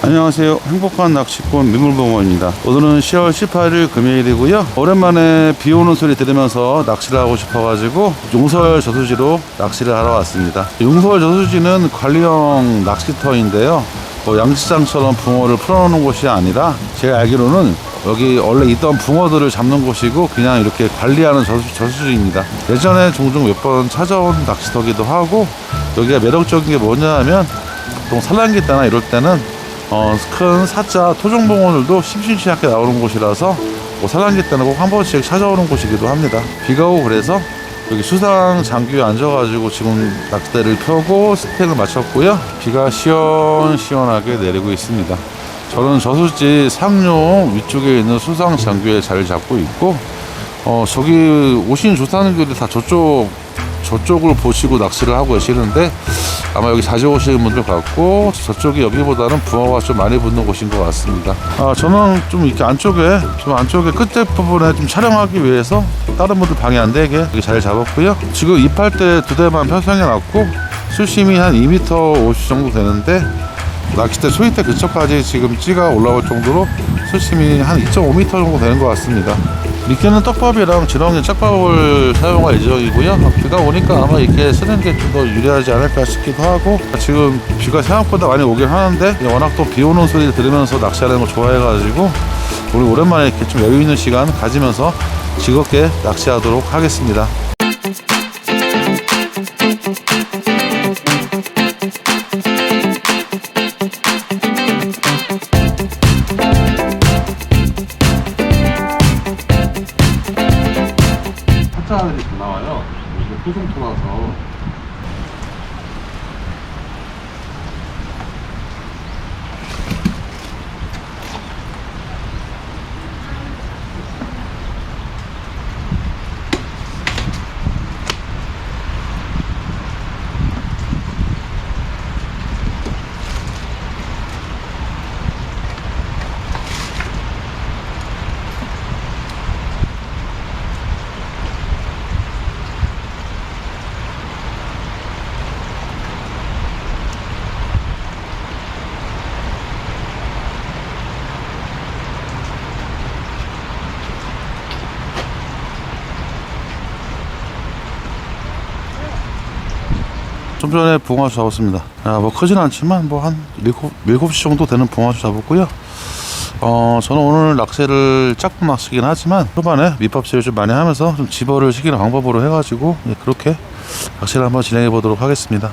안녕하세요. 행복한 낚시꾼 민물봉원입니다. 오늘은 10월 18일 금요일이고요. 오랜만에 비 오는 소리 들으면서 낚시를 하고 싶어가지고 용설 저수지로 낚시를 하러 왔습니다. 용설 저수지는 관리형 낚시터인데요. 뭐 양식장처럼 붕어를 풀어놓는 곳이 아니라 제가 알기로는 여기 원래 있던 붕어들을 잡는 곳이고 그냥 이렇게 관리하는 저수, 저수지입니다. 예전에 종종 몇 번 찾아온 낚시터기도 하고 여기가 매력적인 게 뭐냐 하면 보통 산란기 때나 이럴 때는 어, 큰 사자 토종봉어들도 심심치 않게 나오는 곳이라서 뭐 산란기 때는 꼭 한 번씩 찾아오는 곳이기도 합니다. 비가 오고 그래서 여기 수상 장교에 앉아가지고 지금 낚싯대를 펴고 스택을 마쳤고요. 비가 시원시원하게 내리고 있습니다. 저는 저수지 상용 위쪽에 있는 수상 장교에 자리를 잡고 있고 어, 저기 오신 조사님들이 다 저쪽 저쪽을 보시고 낚시를 하고 계시는데 아마 여기 자주 오시는 분들 같고 저쪽이 여기보다는 붕어가 좀 많이 붙는 곳인 것 같습니다. 아 저는 좀 이렇게 안쪽에 좀 안쪽에 끝에 부분에 좀 촬영하기 위해서 다른 분들 방해 안 되게 여기 자리 잡았고요. 지금 입할대 두 대만 편성해 놨고 수심이 한 2m 50 정도 되는데 낚싯대 소위대 근처까지 지금 찌가 올라올 정도로 수심이 한 2.5m 정도 되는 것 같습니다. 미끼는 떡밥이랑 지렁이 짝밥을 사용할 예정이고요. 비가 오니까 아마 이렇게 쓰는 게 좀 더 유리하지 않을까 싶기도 하고 지금 비가 생각보다 많이 오긴 하는데 워낙 또 비 오는 소리를 들으면서 낚시하는 걸 좋아해가지고 우리 오랜만에 이렇게 좀 여유 있는 시간 가지면서 즐겁게 낚시하도록 하겠습니다. 이게 토종토라서. 좀 전에 붕어수 잡았습니다. 아, 뭐 크진 않지만 뭐한 일곱, 일곱 시 정도 되는 붕어수 잡았고요. 어, 저는 오늘 낚시를 짝꿍 낚시긴 하지만 초반에 밑밥질을 좀 많이 하면서 좀 집어를 시키는 방법으로 해가지고 예, 그렇게 낚시를 한번 진행해 보도록 하겠습니다.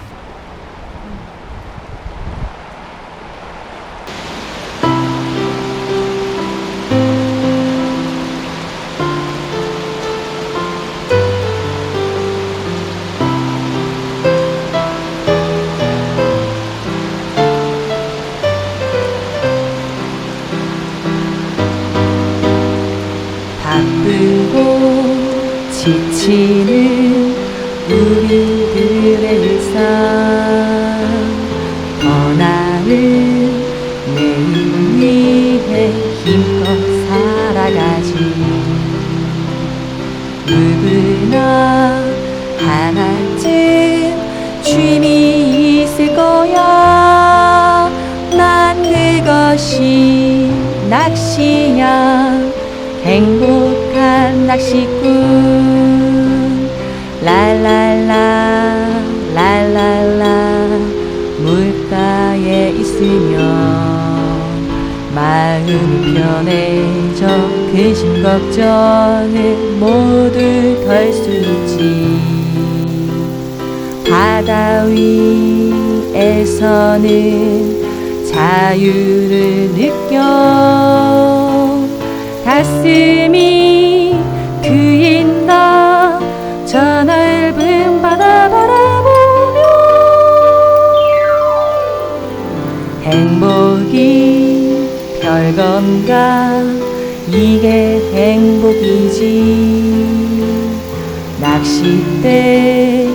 바쁘고 지치는 우리들의 일상 떠나는 내일 위해 힘껏 살아가지. 누구나 하나쯤 취미 있을 거야. 난 그것이 낚시야 낚시꾼 랄랄라 랄랄라 물가에 있으면 마음이 편해져 근심 걱정을 모두 덜 수 있지. 바다 위에서는 자유를 느껴. 가슴이 행복이지 낚싯대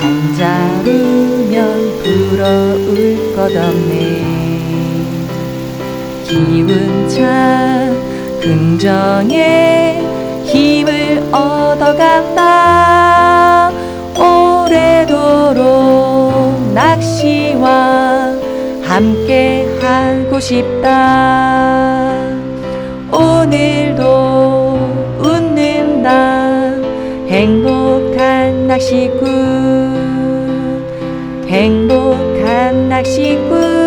한 자루면 부러울 것 없네. 기운찬 긍정의 힘을 얻어간다. 오래도록 낚시와 함께 하고 싶다. 오늘도 낚시꾼. 행복한 낚시꾼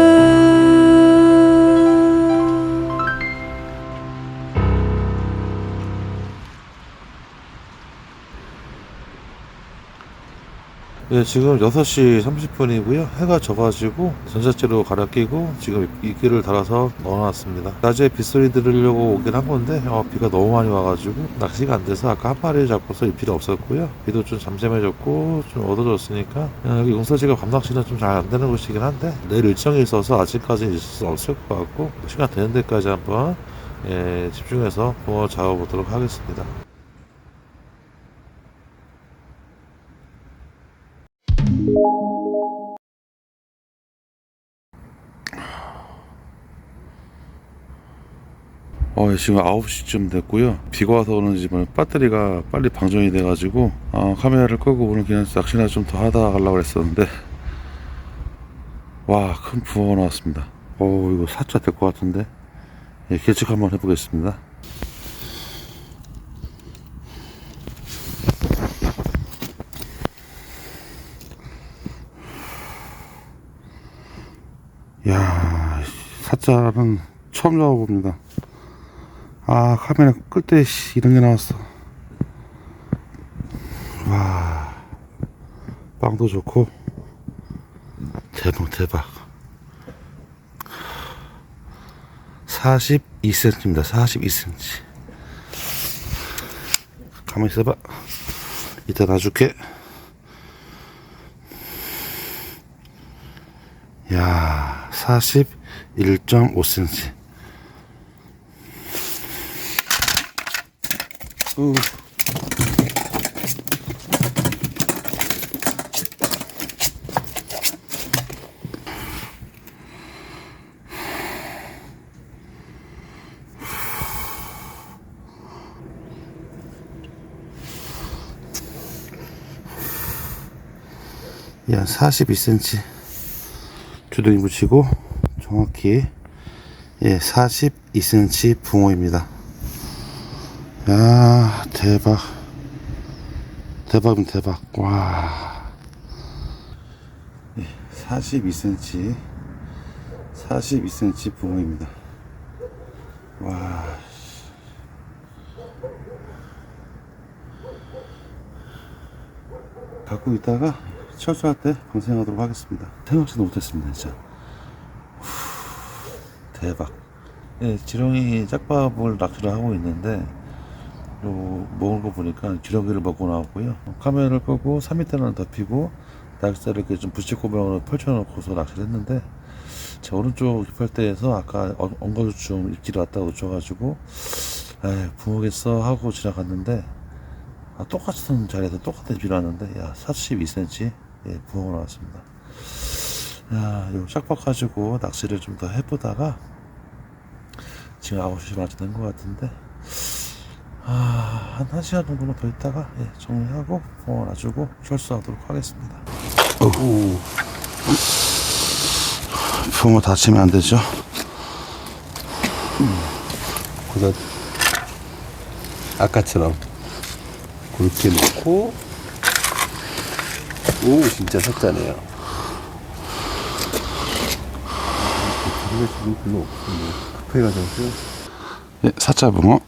예, 지금 6시 30분이고요. 해가 져가지고 전자재로 갈아 끼고 지금 이끼를 달아서 넣어놨습니다. 낮에 빗소리 들으려고 오긴 한 건데 어, 비가 너무 많이 와가지고 낚시가 안 돼서 아까 한 마리 잡고서 일 필요 없었고요. 비도 좀 잠잠해졌고 좀 어두워졌으니까 어, 여기 용서지가 밤낚시는 좀 잘 안 되는 곳이긴 한데 내일 일정이 있어서 아직까지는 있을 수 없을 것 같고 시간 되는 데까지 한번 예, 집중해서 붕어 잡아보도록 하겠습니다. 어, 지금 9시쯤 됐고요. 비가 와서 그런지 뭐 배터리가 빨리 방전이 돼가지고 어, 카메라를 끄고 오늘 그냥 낚시나 좀 더 하다 가려고 했었는데 와, 큰 붕어가 나왔습니다. 오, 이거 사자 될 것 같은데 예, 계측 한번 해보겠습니다. 야, 사자는 처음 잡아봅니다. 아 카메라 끌 때 이런 게 나왔어. 와. 빵도 좋고. 대박 대박. 42cm입니다. 42cm 가만히 있어봐. 이따 놔줄게. 야 41.5cm 우. 약 42cm 주둥이 붙이고 정확히 예 42cm 붕어입니다. 야 대박. 대박은 대박. 와. 42cm 42cm 붕어입니다. 와 갖고 있다가 철수할 때 방생하도록 하겠습니다. 생각지도 못했습니다 진짜. 후, 대박. 예, 지렁이 짝밥을 낚시를 하고 있는데 요 먹은 거 보니까 기러기를 먹고 나왔고요. 카메라를 끄고 3m는 덮이고 낚싯대를 이렇게 좀 부채꼬병으로 펼쳐놓고서 낚시를 했는데 제 오른쪽 깃발대에서 아까 엉- 엉거주춤 입질이 왔다가 놓쳐가지고 에이 부모겠어 하고 지나갔는데 아, 똑같은 자리에서 똑같은 입질이 왔는데 야 42cm 예, 부어가 나왔습니다. 야, 요 짝박 가지고 낚시를 좀 더 해보다가 지금 9시 반쯤 된것 같은데 아, 한 1시간 정도는 더 있다가 예, 정리하고 붕어 놔주고 철수하도록 하겠습니다. 어후. 붕어 다치면 안 되죠? 그래서 아까처럼 그렇게 놓고 오 진짜 삭자네요 우리가 지금 별로 없어 급해가지고 예, 사자 붕어.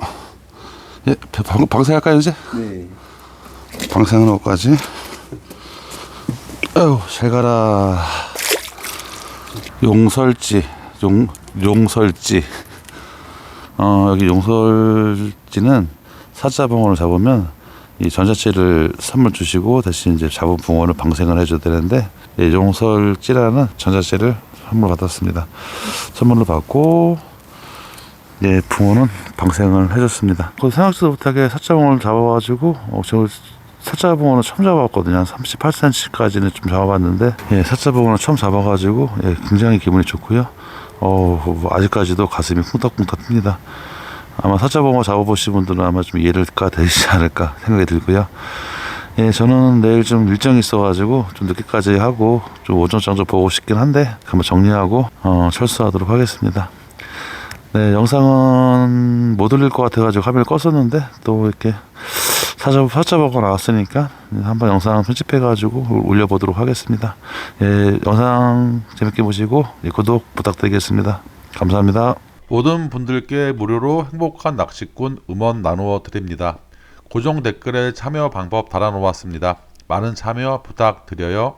예, 방, 방생할까요, 이제? 네 방생은 것까지. 아유, 잘 가라. 용설지, 용, 용설지. 어, 여기 용설지는 사자 붕어를 잡으면 이 전자체를 선물 주시고 대신 이제 잡은 붕어를 방생을 해줘야 되는데 예, 용설지라는 전자체를 선물 받았습니다. 선물로 받고 예, 붕어는 방생을 해줬습니다. 그 생각지도 못하게 사자붕어를 잡아가지고 어, 저 사자붕어는 처음 잡아봤거든요. 한 38cm까지는 좀 잡아봤는데 예, 사자붕어는 처음 잡아가지고 예, 굉장히 기분이 좋고요. 어, 뭐 아직까지도 가슴이 쿵닥쿵닥 뜹니다. 아마 사자붕어 잡아보신 분들은 아마 좀 이해가 되지 않을까 생각이 들고요. 예, 저는 내일 좀 일정이 있어가지고 좀 늦게까지 하고 좀 오전장 좀 보고 싶긴 한데 한번 정리하고 어, 철수하도록 하겠습니다. 네, 영상은 못 올릴 것 같아가지고 화면을 껐었는데 또 이렇게 사자 사자보고 나왔으니까 한번 영상 편집해가지고 올려보도록 하겠습니다. 예, 영상 재밌게 보시고 예, 구독 부탁드리겠습니다. 감사합니다. 모든 분들께 무료로 행복한 낚시꾼 음원 나누어 드립니다. 고정 댓글에 참여 방법 달아놓았습니다. 많은 참여 부탁드려요.